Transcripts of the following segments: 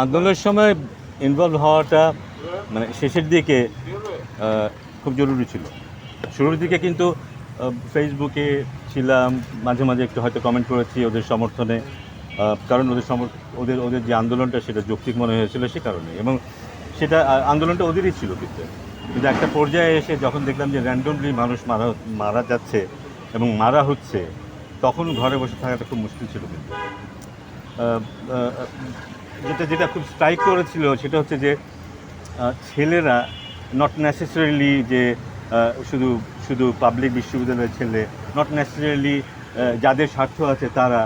আন্দোলনের সময় ইনভলভ হওয়াটা মানে শেষের দিকে খুব জরুরি ছিল। শুরুর দিকে কিন্তু ফেসবুকে ছিলাম, মাঝে মাঝে একটু হয়তো কমেন্ট করেছি ওদের সমর্থনে কারণ ওদের ওদের ওদের যে আন্দোলনটা সেটা যৌক্তিক মনে হয়েছিল সে কারণে। এবং সেটা আন্দোলনটা ওদেরই ছিল কিন্তু। কিন্তু একটা পর্যায়ে এসে যখন দেখলাম যে র্যান্ডমলি মানুষ মারা মারা যাচ্ছে এবং মারা হচ্ছে, তখন ঘরে বসে থাকাটা খুব মুশকিল ছিল কিন্তু। যেটা যেটা খুব স্ট্রাইক করেছিল সেটা হচ্ছে যে ছেলেরা নট নেসেসারিলি যে শুধু শুধু পাবলিক বিশ্ববিদ্যালয়ের ছেলে নট নেসেসারিলি যাদের স্বার্থ আছে তারা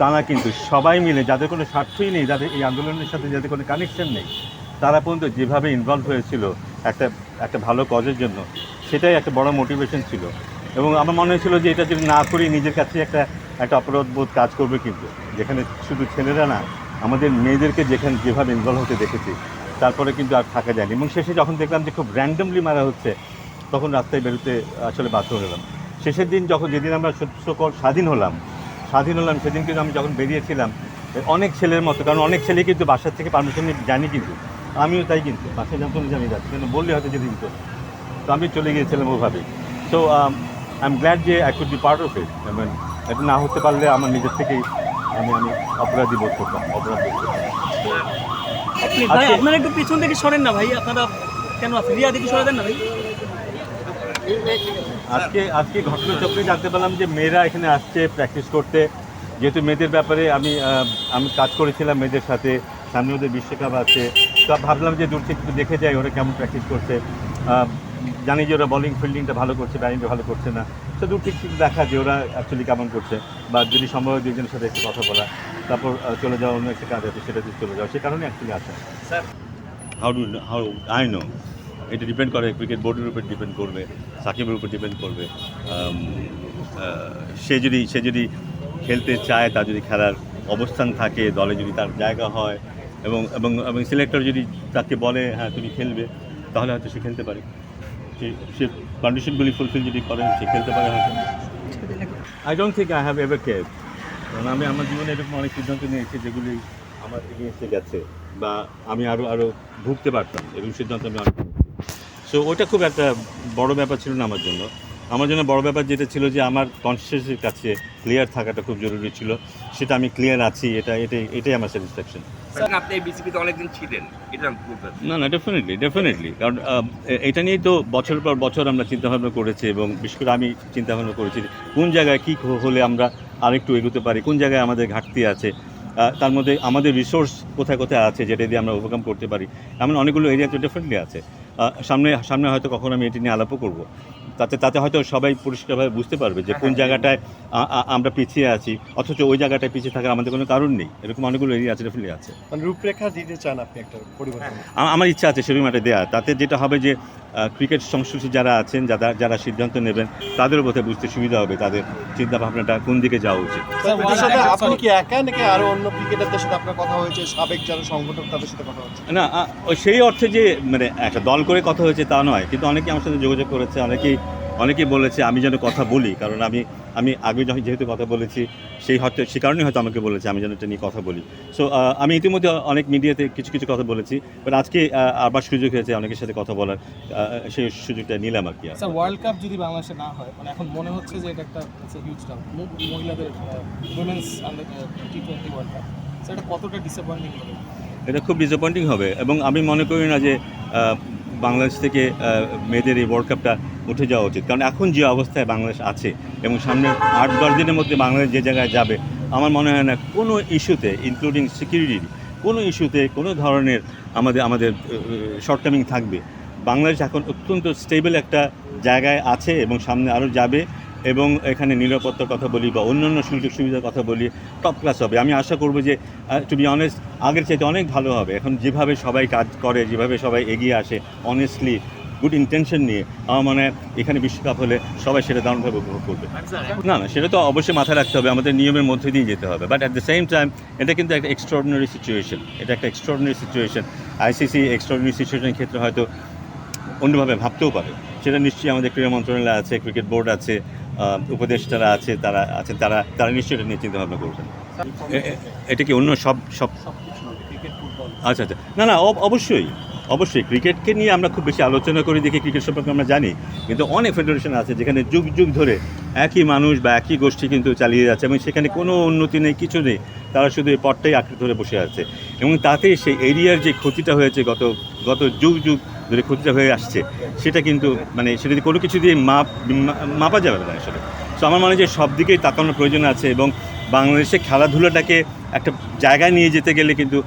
তারা কিন্তু সবাই মিলে, যাদের কোনো স্বার্থই নেই, যাদের এই আন্দোলনের সাথে যাদের কোনো কানেকশন নেই, তারা পর্যন্ত যেভাবে ইনভলভ হয়েছিল একটা একটা ভালো কজের জন্য, সেটাই একটা বড় মোটিভেশন ছিল। এবং আমার মনে হয়েছিল যে এটা যদি না করি, নিজের কাছে একটা একটা অপরাধবোধ কাজ করবে কিন্তু, যেখানে শুধু ছেলেরা না আমাদের মেয়েদেরকে যেখানে যেভাবে ইনভলভ হতে দেখেছি, তারপরে কিন্তু আর থাকা যায়নি। এবং শেষে যখন দেখলাম যে খুব র্যান্ডমলি মারা হচ্ছে, তখন রাস্তায় বেরোতে আসলে বাধ্য হলাম। শেষের দিন যখন যেদিন আমরা সকল স্বাধীন হলাম স্বাধীন হলাম সেদিন কিন্তু আমি যখন বেরিয়েছিলাম অনেক ছেলের মতো, কারণ অনেক ছেলে কিন্তু বাসার থেকে পারমিশন জানি কিন্তু। আমিও তাই কিন্তু বাসায় জানতো না জানি যাচ্ছি, কেন বললে হয়তো যেতে দিত তো আমি চলে গিয়েছিলাম ওভাবে। সো আই এম গ্ল্যাড যে I could be part of it মানে এটা না হতে পারলে আমার নিজের থেকেই আমি আমি অপরাধী বোধ করতাম অপরাধ বোধ করতাম। আপনি ভাই আপনারা একটু পিছন থেকে সরেন না ভাই আপনারা কেন রিয়া দিকে সরে দেন না ভাই? আজকে আজকে ঘটনাচক্রে জানতে পারলাম যে মেয়েরা এখানে আসছে প্র্যাকটিস করতে। যেহেতু মেয়েদের ব্যাপারে আমি আমি কাজ করেছিলাম মেয়েদের সাথে সামনে ওদের বিশ্বকাপ আছে। তো ভাবলাম যে দূর থেকে একটু দেখে যাই ওরা কেমন প্র্যাকটিস করছে। জানি যে ওরা বলিং ফিল্ডিংটা ভালো করছে ব্যাটিংটা ভালো করছে না। তো দূর থেকে একটু দেখা যে ওরা অ্যাকচুয়ালি কেমন করছে। বা যদি সম্ভব হয় দুজনের সাথে একটু কথা বলা। তারপর চলে যাওয়া অন্য একটা কাজ আছে সেটাতে চলে যাওয়া। সে কারণে অ্যাকচুয়ালি আসা। Sir how do how I know এটা ডিপেন্ড করে ক্রিকেট বোর্ডের উপর ডিপেন্ড করবে সাকিবের উপর ডিপেন্ড করবে। সে যদি সে যদি খেলতে চায় তার যদি খেলার অবস্থান থাকে দলে যদি তার জায়গা হয় এবং এবং এবং সিলেক্টর যদি তাকে বলে হ্যাঁ তুমি খেলবে তাহলে হয়তো সে খেলতে পারে। সে সে কন্ডিশনগুলি ফুলফিল যদি করে সে খেলতে পারে হয়তো। I don't think I have ever care কারণ আমি আমার জীবনে এরকম অনেক সিদ্ধান্ত নিয়েছি যেগুলি আমার এগেনস্টে গেছে বা আমি আরও আরও ভুগতে পারতাম এরকম সিদ্ধান্ত আমি অনেক সো ওটা খুব একটা বড় ব্যাপার ছিল না আমার জন্য। আমার জন্য বড় ব্যাপার যেটা ছিল যে আমার কনসিয়াসের কাছে ক্লিয়ার থাকাটা খুব জরুরি ছিল। সেটা আমি ক্লিয়ার আছি, এটা, এটাই এটাই আমার স্যাটিসফ্যাকশন এটা ডেফিনেটলি কারণ এটা নিয়েই তো বছর পর বছর আমরা চিন্তাভাবনা করেছি এবং বিশেষ করে আমি চিন্তাভাবনা করেছি কোন জায়গায় কী হলে আমরা আরেকটু এগোতে পারি, কোন জায়গায় আমাদের ঘাটতি আছে। তার মধ্যে আমাদের রিসোর্স কোথায় কোথায় আছে যেটা দিয়ে আমরা ওভারকাম করতে পারি, এমন অনেকগুলো এরিয়া তো ডেফিনেটলি আছে। সামনে সামনে হয়তো কখনো আমি এটি নিয়ে আলাপও করব। তাতে তাতে হয়তো সবাই পরিষ্কারভাবে বুঝতে পারবে যে কোন জায়গাটায় আ- আ- আমরা পিছিয়ে আছি অথচ ওই জায়গাটায় পিছিয়ে থাকার আমাদের কোনো কারণ নেই। এরকম অনেকগুলো এরিয়া আছে ডেফিনেটলি আছে। মানে রূপরেখা দিতে চান আপনি একটা পরিবর্তন? আমার ইচ্ছা আছে সেরকম একটা দেওয়া তাতে যেটা হবে যে ক্রিকেট সংশ্লিষ্ট যারা আছেন যারা যারা সিদ্ধান্ত নেবেন তাদের বোধহয় বুঝতে সুবিধা হবে তাদের চিন্তা ভাবনাটা কোন দিকে যাওয়া উচিত। আপনি কি একা নাকি আরও অন্য ক্রিকেটারদের সাথে আপনার কথা হয়েছে সাবেক যারা সংগঠক তাদের সাথে কথা হচ্ছে? না ওই সেই অর্থে যে মানে একটা দল করে কথা হয়েছে তা নয় কিন্তু অনেকে আমার সাথে যোগাযোগ করেছে অনেকেই অনেকেই বলেছে আমি যেন কথা বলি। কারণ আমি আমি আগে যখন যেহেতু কথা বলেছি সেই হয়তো সে কারণেই হয়তো আমাকে বলেছে আমি যেন এটা নিয়ে কথা বলি। সো আমি ইতিমধ্যে অনেক মিডিয়াতে কিছু কিছু কথা বলেছি বাট আজকে আবার সুযোগ হয়েছে অনেকের সাথে কথা বলার সেই সুযোগটা নিলাম আর কি স্যার ওয়ার্ল্ড কাপ যদি বাংলাদেশে না হয় মানে এখন মনে হচ্ছে যে এটা একটা হিউজ ডাউন মহিলাদের women's under T twenty world cup এটা কতটা ডিসঅ্যাপয়েন্টিং হবে? এটা খুব ডিসঅ্যাপয়েন্টিং হবে এবং আমি মনে করি না যে বাংলাদেশ থেকে মেয়েদের এই ওয়ার্ল্ড কাপটা উঠে যাওয়া উচিত। কারণ এখন যে অবস্থায় বাংলাদেশ আছে এবং সামনে আট, দশ দিনের মধ্যে বাংলাদেশ যে জায়গায় যাবে, আমার মনে হয় না কোনো ইস্যুতে ইনক্লুডিং সিকিউরিটির কোনো ইস্যুতে কোনো ধরনের আমাদের আমাদের শর্টকামিং থাকবে। বাংলাদেশ এখন অত্যন্ত স্টেবল একটা জায়গায় আছে এবং সামনে আরও যাবে। এবং এখানে নিরাপত্তার কথা বলি বা অন্যান্য সুযোগ সুবিধার কথা বলি টপ ক্লাস হবে। আমি আশা করব যে টু বি অনেস্ট আগের চাইতে অনেক ভালো হবে। এখন যেভাবে সবাই কাজ করে, যেভাবে সবাই এগিয়ে আসে অনেস্টলি গুড ইন্টেনশন নিয়ে, আমার মনে এখানে বিশ্বকাপ হলে সবাই সেটা দারুণভাবে উপভোগ করবে। না না, সেটা তো অবশ্যই মাথায় রাখতে হবে, আমাদের নিয়মের মধ্যে দিয়ে যেতে হবে। But at the same time এটা কিন্তু একটা এক্সট্রাঅর্ডিনারি সিচুয়েশন এটা একটা এক্সট্রাঅর্ডিনারি সিচুয়েশন আইসিসি এক্সট্রাঅর্ডিনারি সিচুয়েশনের ক্ষেত্রে হয়তো অন্যভাবে ভাবতেও পারে। সেটা নিশ্চয়ই আমাদের ক্রীড়া মন্ত্রণালয় আছে ক্রিকেট বোর্ড আছে উপদেষ্টারা আছে, তারা আছেন, তারা তারা নিশ্চয়ই এটা নিয়ে চিন্তা ভাবনা করবেন এ- এ- এটা কি অন্য সব সব? আচ্ছা আচ্ছা। না না, অব- অবশ্যই অবশ্যই। ক্রিকেটকে নিয়ে আমরা খুব বেশি আলোচনা করি, দেখি ক্রিকেট সম্পর্কে আমরা জানি। কিন্তু অনেক ফেডারেশন আছে যেখানে যুগ যুগ ধরে একই মানুষ বা একই গোষ্ঠী কিন্তু চালিয়ে যাচ্ছে এবং সেখানে কোনো উন্নতি নেই, কিছু নেই। তারা শুধু এই পটটাই আঁকড়ে ধরে বসে আছে। এবং তাতে সেই এরিয়ার যে ক্ষতিটা হয়েছে গত গত যুগ যুগ ধরে ক্ষতিটা হয়ে আসছে, সেটা কিন্তু মানে সেটা কোনো কিছু দিয়ে মাপ মাপা যাবে না আসলে। তো আমার মনে হয় যে সব দিকেই তাকানোর প্রয়োজন আছে এবং বাংলাদেশে খেলাধুলাটাকে একটা জায়গায় নিয়ে যেতে গেলে কিন্তু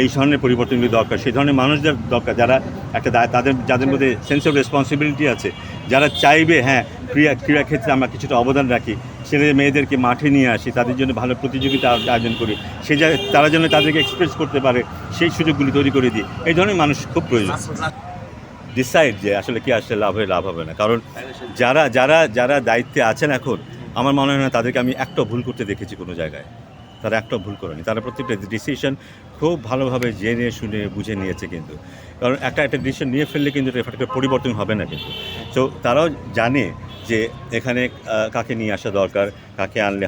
এই ধরনের পরিবর্তনগুলি দরকার। সেই ধরনের মানুষদের দরকার যারা একটা তাদের, যাদের মধ্যে সেন্স অফ রেসপন্সিবিলিটি আছে। যারা চাইবে হ্যাঁ ক্রীড়া ক্রীড়া ক্ষেত্রে আমরা কিছুটা অবদান রাখি। ছেলে মেয়েদেরকে মাঠে নিয়ে আসি, তাদের জন্য ভালো প্রতিযোগিতা আয়োজন করি। সে জায়গায় তারা যেন তাদেরকে এক্সপ্রেস করতে পারে, সেই সুযোগগুলি তৈরি করে দিই। এই ধরনের মানুষ খুব প্রয়োজন। ডিসাইড যে আসলে কি আসলে লাভ হয়ে লাভ হবে না। কারণ যারা যারা যারা দায়িত্বে আছেন এখন, আমার মনে হয় না তাদেরকে আমি একটা ভুল করতে দেখেছি কোনো জায়গায়। তারা একটা ভুল করেনি। তারা প্রত্যেকটা ডিসিশন খুব ভালোভাবে জেনে, শুনে, বুঝে নিয়েছে কিন্তু। কারণ একটা একটা ডিসিশন নিয়ে ফেললে কিন্তু একটা পরিবর্তন হবে না কিন্তু। তো তারাও জানে যে এখানে কাকে নিয়ে আসা দরকার, কাকে আনলে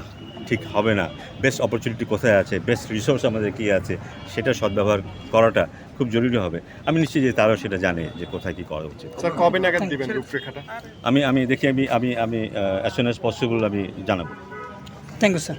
ঠিক হবে না। বেস্ট অপরচুনিটি কোথায় আছে? বেস্ট রিসোর্স আমাদের কী আছে? সেটা সদ্ব্যবহার করাটা খুব জরুরি হবে। আমি নিশ্চয়ই যে তারাও সেটা জানে যে কোথায় কী করা উচিত। স্যার কবে নাগাদ দিবেন রূপরেখাটা? আমি আমি দেখি আমি আমি আমি অ্যাজ সুন অ্যাজ পসিবল আমি জানাব। Thank you sir